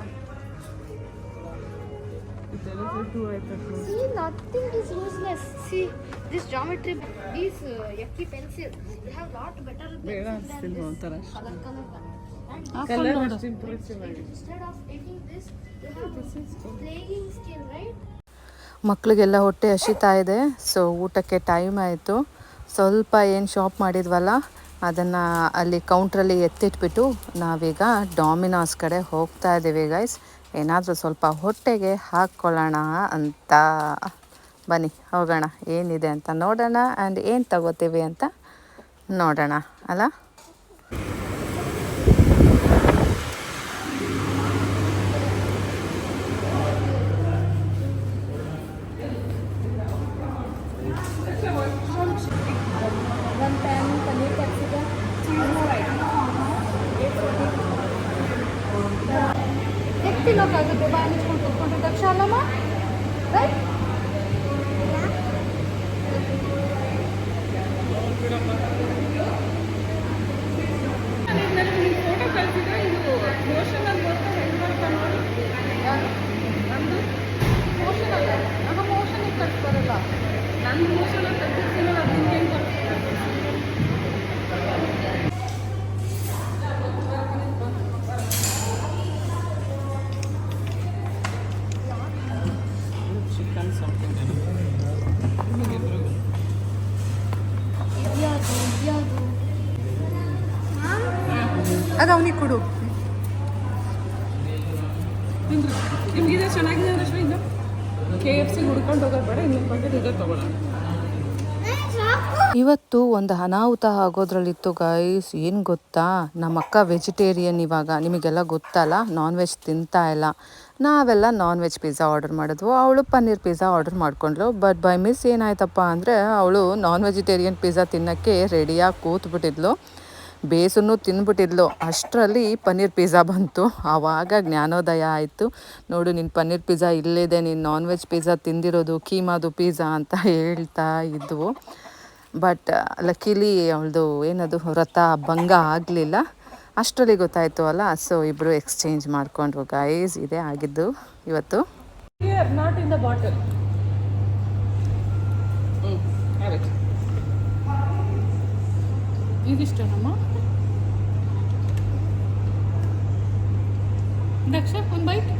See, nothing is useless. See, this geometry, these uh, yucky pencil, they have lot better pencils than this color color. And color ಆಗಿದೆ instead of taking this, they have playing skin right? ಮಕ್ಕಳಿಗೆಲ್ಲ ಹೊಟ್ಟೆ ಹಸಿತಾ ಇದೆ so ಊಟಕ್ಕೆ time ಆಯಿತು ಸ್ವಲ್ಪ ಏನು shop ಮಾಡಿದ್ವಲ್ಲ ಅದನ್ನು ಅಲ್ಲಿ ಕೌಂಟ್ರಲ್ಲಿ ಎತ್ತಿಟ್ಬಿಟ್ಟು ನಾವೀಗ ಡಾಮಿನೋಸ್ ಕಡೆ ಹೋಗ್ತಾ ಇದ್ದೀವಿ ಗೈಸ್ ಏನಾದರೂ ಸ್ವಲ್ಪ ಹೊಟ್ಟೆಗೆ ಹಾಕ್ಕೊಳ್ಳೋಣ ಅಂತ ಬನ್ನಿ ಹೋಗೋಣ ಏನಿದೆ ಅಂತ ನೋಡೋಣ ಆ್ಯಂಡ್ ಏನು ತಗೋತೀವಿ ಅಂತ ನೋಡೋಣ ಅಲ್ಲ? ಅದು ಅವನಿಗೆ ಕೊಡು. ನಿಮ್ಗಿದೆ? ಚೆನ್ನಾಗಿದೆ ಅಂದ್ರೆ ಇದು? ಕೆ ಎಫ್ ಸಿ ಹುಡ್ಕೊಂಡು ಹೋಗೋದು ಬೇಡ ಇನ್ನೊಂದು ಪ್ಯಾಕೆಟ್ ಇದೆ ತಗೊಳ್ಳೋಣ. ಇವತ್ತು ಒಂದು ಅನಾಹುತ ಆಗೋದ್ರಲ್ಲಿತ್ತು ಗೈಸ್ ಏನು ಗೊತ್ತಾ? ನಮ್ಮ ಅಕ್ಕ ವೆಜಿಟೇರಿಯನ್ ಇವಾಗ ನಿಮಗೆಲ್ಲ ಗೊತ್ತಲ್ಲ? ನಾನ್ ವೆಜ್ ತಿಂತಾ ಇಲ್ಲ. ನಾವೆಲ್ಲ ನಾನ್ ವೆಜ್ ಪಿಜ್ಜಾ ಆರ್ಡರ್ ಮಾಡಿದ್ವು. ಅವಳು ಪನ್ನೀರ್ ಪಿಜ್ಜಾ ಆರ್ಡರ್ ಮಾಡ್ಕೊಂಡ್ಳು. ಬಟ್ ಬೈ ಮಿಸ್ ಏನಾಯ್ತಪ್ಪ ಅಂದರೆ ಅವಳು ನಾನ್ ವೆಜಿಟೇರಿಯನ್ ಪಿಜ್ಜಾ ತಿನ್ನೋಕ್ಕೆ ರೆಡಿಯಾಗಿ ಕೂತ್ಬಿಟ್ಟಿದ್ಲು. ಬೇಸನ್ನು ತಿಂದ್ಬಿಟ್ಟಿದ್ಲು ಅಷ್ಟರಲ್ಲಿ ಪನ್ನೀರ್ ಪಿಜ್ಜಾ ಬಂತು. ಆವಾಗ ಜ್ಞಾನೋದಯ ಆಯಿತು. ನೋಡು ನಿನ್ನ ಪನ್ನೀರ್ ಪಿಜ್ಜಾ ಇಲ್ಲಿದೆ. ನೀನು ನಾನ್ ವೆಜ್ ಪಿಜ್ಜಾ ತಿಂದಿರೋದು ಕೀಮಾದು ಪಿಜ್ಜಾ ಅಂತ ಹೇಳ್ತಾ ಇದ್ವು. ಬಟ್ ಲಕ್ಕಿಲಿ ಅವಳದು ಏನದು ವ್ರತ ಭಂಗ ಆಗಲಿಲ್ಲ. ಅಷ್ಟರಲ್ಲಿ ಗೊತ್ತಾಯಿತು ಅಲ್ಲ? ಸೊ ಇಬ್ಬರು ಎಕ್ಸ್ಚೇಂಜ್ ಮಾಡಿಕೊಂಡ್ರು. ಗೈಸ್ ಇದೇ ಆಗಿದ್ದು ಇವತ್ತು. ನಾಟ್ ಇನ್ ದ ಬಾಟಲ್ ಹ್ಞೂ ಹ್ಯಾವ್ ಇಟ್ ಇದಿಷ್ಟೇನಮ್ಮ ದಕ್ಷ ಒಂದು bite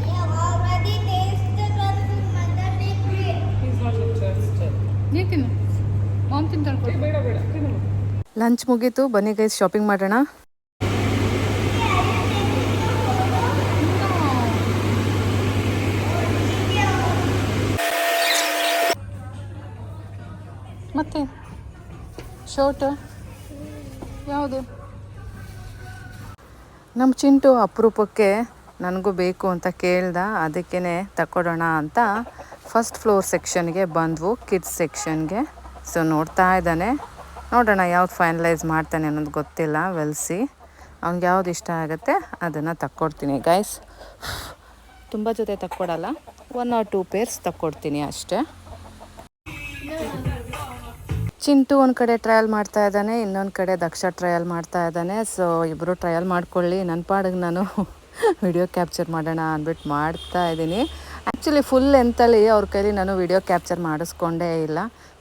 I have already tasted what mother did. Is not interested ನೀನು ತಿನ್ನು ಮಾಮ್ ತಿಂತಾಳ್ಕೊ ಬೇಡ ಬೇಡ ತಿನ್ನು ಲಂಚ್ ಮುಗೀತು ಬನ್ನಿ ಗೈಸ್ ಶಾಪಿಂಗ್ ಮಾಡೋಣ ಮತ್ತೆ ಶರ್ಟ್? ಯಾವುದು? ನಮ್ಮ ಚಿಂಟು ಅಪರೂಪಕ್ಕೆ ನನಗೂ ಬೇಕು ಅಂತ ಕೇಳ್ದ ಅದಕ್ಕೇ ತಗೊಳ್ಳೋಣ ಅಂತ ಫಸ್ಟ್ ಫ್ಲೋರ್ ಸೆಕ್ಷನ್ಗೆ ಬಂದ್ವು ಕಿಡ್ಸ್ ಸೆಕ್ಷನ್ಗೆ ಸೊ ನೋಡ್ತಾ ಇದ್ದಾನೆ. ನೋಡೋಣ ಯಾವ್ದು ಫೈನಲೈಸ್ ಮಾಡ್ತಾನೆ ಅನ್ನೋದು ಗೊತ್ತಿಲ್ಲ ವೆಲ್ಸಿ ಅವ್ನಿಗೆ ಯಾವ್ದು ಇಷ್ಟ ಆಗುತ್ತೆ, ಅದನ್ನು ತಕ್ಕೊಡ್ತೀನಿ ಗೈಸ್ ತುಂಬ ಜೊತೆ ತಕ್ಕೊಡಲ್ಲ ಒನ್ ಆರ್ ಟೂ ಪೇರ್ಸ್ ತಕ್ಕೊಡ್ತೀನಿ ಅಷ್ಟೇ. ಚಿಂಟು ಒಂದು ಕಡೆ ಟ್ರಯಲ್ ಮಾಡ್ತಾ ಇದ್ದಾನೆ, ಇನ್ನೊಂದು ಕಡೆ ದಕ್ಷ ಟ್ರಯಲ್ ಮಾಡ್ತಾ ಇದ್ದಾನೆ. ಸೊ ಇಬ್ಬರು ಟ್ರಯಲ್ ಮಾಡ್ಕೊಳ್ಳಿ ನನ್ನ ಪಾಡಿಗೆ ನಾನು ವಿಡಿಯೋ ಕ್ಯಾಪ್ಚರ್ ಮಾಡೋಣ ಅಂದ್ಬಿಟ್ಟು ಮಾಡ್ತಾ ಇದ್ದೀನಿ. ಆ್ಯಕ್ಚುಲಿ ಫುಲ್ ಎಂತಲ್ಲಿ ಅವ್ರ ಕೈಲಿ ನಾನು ವಿಡಿಯೋ ಕ್ಯಾಪ್ಚರ್ ಮಾಡಿಸ್ಕೊಂಡೇ ಇಲ್ಲ.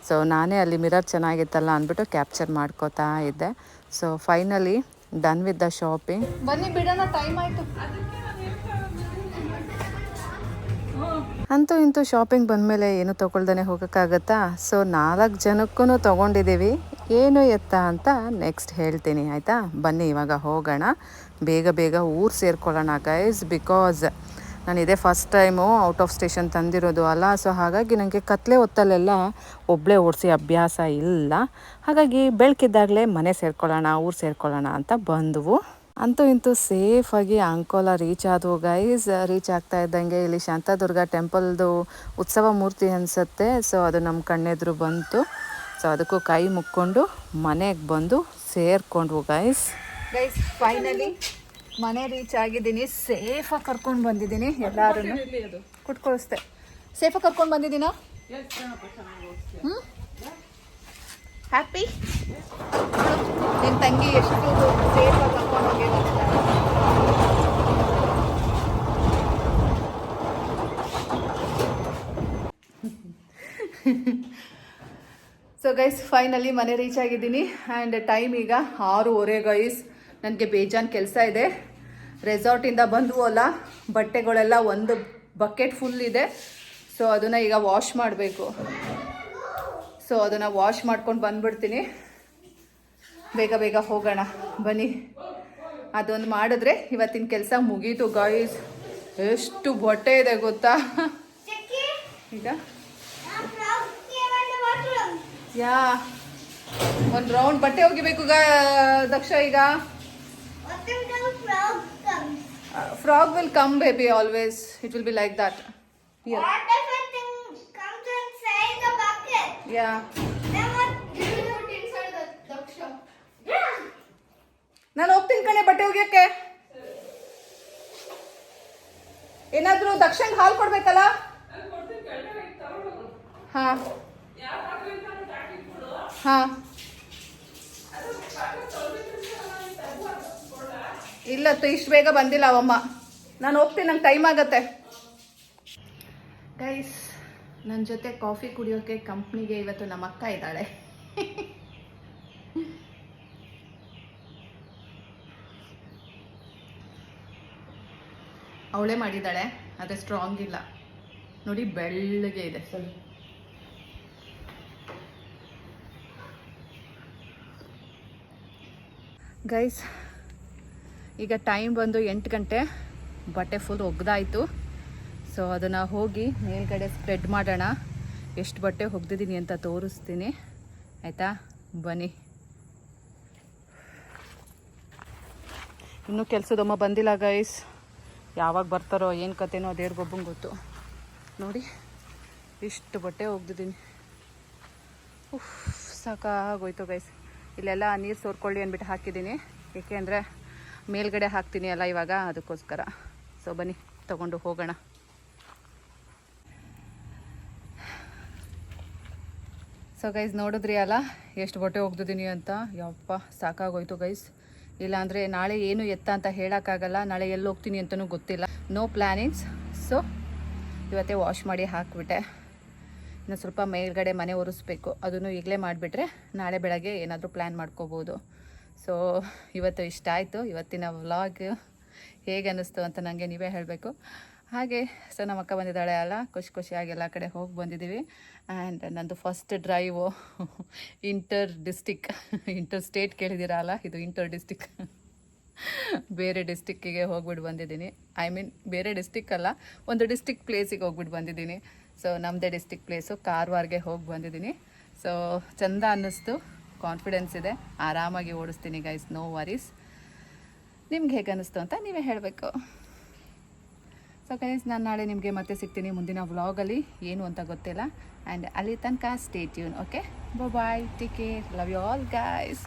ಸೊ ನಾನೇ ಅಲ್ಲಿ ಮಿರರ್ ಚೆನ್ನಾಗಿತ್ತಲ್ಲ ಅಂದ್ಬಿಟ್ಟು ಕ್ಯಾಪ್ಚರ್ ಮಾಡ್ಕೋತಾ ಇದ್ದೆ. So finally done with the shopping ಬನ್ನಿ ಬಿಡೋಣ ಟೈಮ್ ಆಯಿತು. ಅಂತೂ ಇಂತೂ ಶಾಪಿಂಗ್ ಬಂದಮೇಲೆ ಏನು ತೊಗೊಳ್ದೇ ಹೋಗೋಕ್ಕಾಗತ್ತಾ? ಸೊ ನಾಲ್ಕು ಜನಕ್ಕೂ ತೊಗೊಂಡಿದ್ದೀವಿ. ಏನು ಎತ್ತ ಅಂತ ನೆಕ್ಸ್ಟ್ ಹೇಳ್ತೀನಿ, ಆಯಿತಾ? ಬನ್ನಿ, ಇವಾಗ ಹೋಗೋಣ. ಬೇಗ ಬೇಗ ಊರು ಸೇರ್ಕೊಳ್ಳೋಣ ಗೈಸ್ ಬಿಕಾಸ್ ನಾನು ಇದೇ first time out of station ತಂದಿರೋದು ಅಲ್ಲ. ಸೊ ಹಾಗಾಗಿ ನನಗೆ ಕತ್ಲೆ ಹೊತ್ತಲ್ಲೆಲ್ಲ ಒಬ್ಬಳೇ ಓಡಿಸಿ ಅಭ್ಯಾಸ ಇಲ್ಲ. ಹಾಗಾಗಿ ಬೆಳಕಿದ್ದಾಗಲೇ ಮನೆ ಸೇರ್ಕೊಳ್ಳೋಣ, ಊರು ಸೇರ್ಕೊಳ್ಳೋಣ ಅಂತ ಬಂದವು. ಅಂತೂ ಇಂತೂ ಸೇಫಾಗಿ ಅಂಕೋಲ ರೀಚ್ ಆದವು ಗೈಸ್ ರೀಚ್ ಆಗ್ತಾ ಇದ್ದಂಗೆ ಇಲ್ಲಿ ಶಾಂತಾದುರ್ಗ ಟೆಂಪಲ್ದು ಉತ್ಸವ ಮೂರ್ತಿ ಅನಿಸುತ್ತೆ. ಸೊ ಅದು ನಮ್ಮ ಕಣ್ಣೆದುರು ಬಂತು. ಸೊ ಅದಕ್ಕೂ ಕೈ ಮುಕ್ಕೊಂಡು ಮನೆಗೆ ಬಂದು ಸೇರ್ಕೊಂಡ್ವು ಗೈಸ್ ಗೈಸ್ ಫೈನಲಿ ಮನೆ ರೀಚ್ ಆಗಿದ್ದೀನಿ. ಸೇಫಾಗಿ ಕರ್ಕೊಂಡು ಬಂದಿದ್ದೀನಿ ಎಲ್ಲರೂ ಕುಟ್ಕೊಳಿಸ್ದೆ ಸೇಫಾಗಿ ಕರ್ಕೊಂಡು ಬಂದಿದ್ದೀನಾ? ಹ್ಞೂ ಹ್ಯಾಪಿ ನಿನ್ನ ತಂಗಿ ಎಷ್ಟು ಸೇಫಾಗಿ ಕರ್ಕೊಂಡು ಹೋಗಿದ್ದಾರೆ ಸೊ ಗೈಸ್ ಫೈನಲಿ ಮನೆ ರೀಚ್ ಆಗಿದ್ದೀನಿ. ಆ್ಯಂಡ್ ಟೈಮ್ ಈಗ ಆರೂವರೆ ಗೈಸ್ ನನಗೆ ಬೇಜಾನ್ ಕೆಲಸ ಇದೆ. ರೆಸಾರ್ಟಿಂದ ಬಂದ್ವಲ್ಲ ಬಟ್ಟೆಗಳೆಲ್ಲ ಒಂದು ಬಕೆಟ್ ಫುಲ್ ಇದೆ. ಸೊ ಅದನ್ನು ಈಗ ವಾಶ್ ಮಾಡಬೇಕು. ಸೊ ಅದನ್ನು ವಾಶ್ ಮಾಡ್ಕೊಂಡು ಬಂದ್ಬಿಡ್ತೀನಿ. ಬೇಗ ಬೇಗ ಹೋಗೋಣ. ಬನ್ನಿ. ಅದೊಂದು ಮಾಡಿದ್ರೆ ಇವತ್ತಿನ ಕೆಲಸ ಮುಗೀತು ಗಾಯ್ಸ್ ಎಷ್ಟು ಬಟ್ಟೆ ಇದೆ ಗೊತ್ತಾ? ಈಗ? ಯಾ ಒಂದು ರೌಂಡ್ ಬಟ್ಟೆ ಹೋಗಿಬೇಕು ಗ ದಕ್ಷ ಈಗ. Frog will come baby always it will be like that yeah ನಾನು ಹೋಗ್ತೀನಿ ಕಣೆ, ಬಟ್ಟೆ ಒಗ್ಯಕ್ಕೆ ಏನಾದ್ರೂ ದಕ್ಷಂಗ್ ಹಾಲು ಕೊಡ್ಬೇಕಲ್ಲ? ಇಲ್ಲ ತು, ಇಷ್ಟು ಬೇಗ ಬಂದಿಲ್ಲ ಅವಮ್ಮ. ನಾನು ಹೋಗ್ತೀನಿ, ನಂಗೆ ಟೈಮ್ ಆಗತ್ತೆ. ಗೈಸ್ ನನ್ನ ಜೊತೆ ಕಾಫಿ ಕುಡಿಯೋಕೆ ಕಂಪ್ನಿಗೆ ಇವತ್ತು ನಮ್ಮ ಅಕ್ಕ ಇದ್ದಾಳೆ. ಅವಳೇ ಮಾಡಿದ್ದಾಳೆ ಆದರೆ ಸ್ಟ್ರಾಂಗ್ ಇಲ್ಲ. ನೋಡಿ ಬೆಳ್ಳಗೆ ಇದೆ. ಗೈಸ್ ಈಗ ಟೈಮ್ ಬಂದು ಎಂಟು ಗಂಟೆ ಬಟ್ಟೆ ಫುಲ್ ಒಗ್ದಾಯಿತು. ಸೊ ಅದನ್ನು ಹೋಗಿ ಮೇಲ್ಗಡೆ ಸ್ಪ್ರೆಡ್ ಮಾಡೋಣ. ಎಷ್ಟು ಬಟ್ಟೆ ಒಗ್ದಿದ್ದೀನಿ ಅಂತ ತೋರಿಸ್ತೀನಿ. ಆಯಿತಾ? ಬನ್ನಿ. ಇನ್ನೂ ಕೆಲಸದಮ್ಮ ಬಂದಿಲ್ಲ ಗೈಸ್ ಯಾವಾಗ ಬರ್ತಾರೋ, ಏನು ಕತೆನೋ ದೇವ್ರಿಗೊಬ್ಬಂಗೆ ಗೊತ್ತು. ನೋಡಿ, ಇಷ್ಟು ಬಟ್ಟೆ ಒಗ್ದಿದ್ದೀನಿ ಉಫ್, ಸಾಕಾಗೋಯ್ತು ಗೈಸ್ ಇಲ್ಲೆಲ್ಲ ನೀರು ಸೋರ್ಕೊಳ್ಳಿ ಅಂದ್ಬಿಟ್ಟು ಹಾಕಿದ್ದೀನಿ ಏಕೆ ಅಂದರೆ ಮೇಲ್ಗಡೆ ಹಾಕ್ತೀನಿ ಅಲ್ಲ ಇವಾಗ, ಅದಕ್ಕೋಸ್ಕರ. ಸೊ ಬನ್ನಿ, ತಗೊಂಡು ಹೋಗೋಣ. ಸೊ ಗೈಸ್ ನೋಡಿದ್ರಿ ಅಲ್ಲ? ಎಷ್ಟು ಬಟ್ಟೆ ಹೋಗ್ದಿದ್ದೀನಿ ಅಂತ? ಯಪ್ಪ, ಸಾಕಾಗೋಯ್ತು ಗೈಸ್ ಇಲ್ಲಾಂದರೆ ನಾಳೆ ಏನು ಎತ್ತ ಅಂತ ಹೇಳೋಕ್ಕಾಗಲ್ಲ. ನಾಳೆ ಎಲ್ಲಿ ಹೋಗ್ತೀನಿ ಅಂತಲೂ ಗೊತ್ತಿಲ್ಲ. ನೋ ಪ್ಲ್ಯಾನಿಂಗ್ಸ್ ಸೊ ಇವತ್ತೇ ವಾಶ್ ಮಾಡಿ ಹಾಕಿಬಿಟ್ಟೆ. ಇನ್ನು ಸ್ವಲ್ಪ ಮೇಲ್ಗಡೆ ಮನೆ ಒರೆಸ್ಬೇಕು. ಅದನ್ನು ಈಗಲೇ ಮಾಡಿಬಿಟ್ರೆ ನಾಳೆ ಬೆಳಗ್ಗೆ ಏನಾದರೂ ಪ್ಲ್ಯಾನ್ ಮಾಡ್ಕೋಬೋದು. ಸೊ ಇವತ್ತು ಇಷ್ಟ ಆಯಿತು. ಇವತ್ತಿನ ವ್ಲಾಗ್ ಹೇಗೆ ಅನ್ನಿಸ್ತು ಅಂತ ನನಗೆ ನೀವೇ ಹೇಳಬೇಕು. ಹಾಗೆ ಸೊ ನಮ್ಮ ಅಕ್ಕ ಬಂದಿದ್ದಾಳೆ ಅಲ್ಲ, ಖುಷಿ ಖುಷಿಯಾಗಿ ಎಲ್ಲ ಕಡೆ ಹೋಗಿ ಬಂದಿದ್ದೀವಿ ಆ್ಯಂಡ್ ನಂದು first drive inter district inter state ಕೇಳಿದ್ದೀರಾ ಅಲ್ಲ, ಇದು ಇಂಟರ್ ಡಿಸ್ಟಿಕ್ ಬೇರೆ ಡಿಸ್ಟಿಕ್ಕಿಗೆ ಹೋಗ್ಬಿಟ್ಟು ಬಂದಿದ್ದೀನಿ. ಐ ಮೀನ್ ಬೇರೆ ಡಿಸ್ಟಿಕ್ ಅಲ್ಲ, ಒಂದು ಡಿಸ್ಟಿಕ್ ಪ್ಲೇಸಿಗೆ ಹೋಗ್ಬಿಟ್ಟು ಬಂದಿದ್ದೀನಿ. ಸೊ ನಮ್ಮದೇ ಡಿಸ್ಟಿಕ್ ಪ್ಲೇಸು ಕಾರವಾರ್ಗೆ ಹೋಗಿ ಬಂದಿದ್ದೀನಿ. ಸೊ ಚಂದ ಅನ್ನಿಸ್ತು ಕಾನ್ಫಿಡೆನ್ಸ್ ಇದೆ. ಆರಾಮಾಗಿ ಓಡಿಸ್ತೀನಿ ಗೈಸ್ ನೋ ವರೀಸ್ ನಿಮ್ಗೆ ಹೇಗೆ ಅನ್ನಿಸ್ತು ಅಂತ ನೀವೇ ಹೇಳಬೇಕು. ಸೊ ಗೈಸ್ ನಾನು ನಾಳೆ ನಿಮಗೆ ಮತ್ತೆ ಸಿಗ್ತೀನಿ ಮುಂದಿನ ವ್ಲಾಗಲ್ಲಿ ಏನು ಅಂತ ಗೊತ್ತಿಲ್ಲ. ಆ್ಯಂಡ್ ಅಲ್ಲಿ ತನಕ stay tuned okay bye take care love you all guys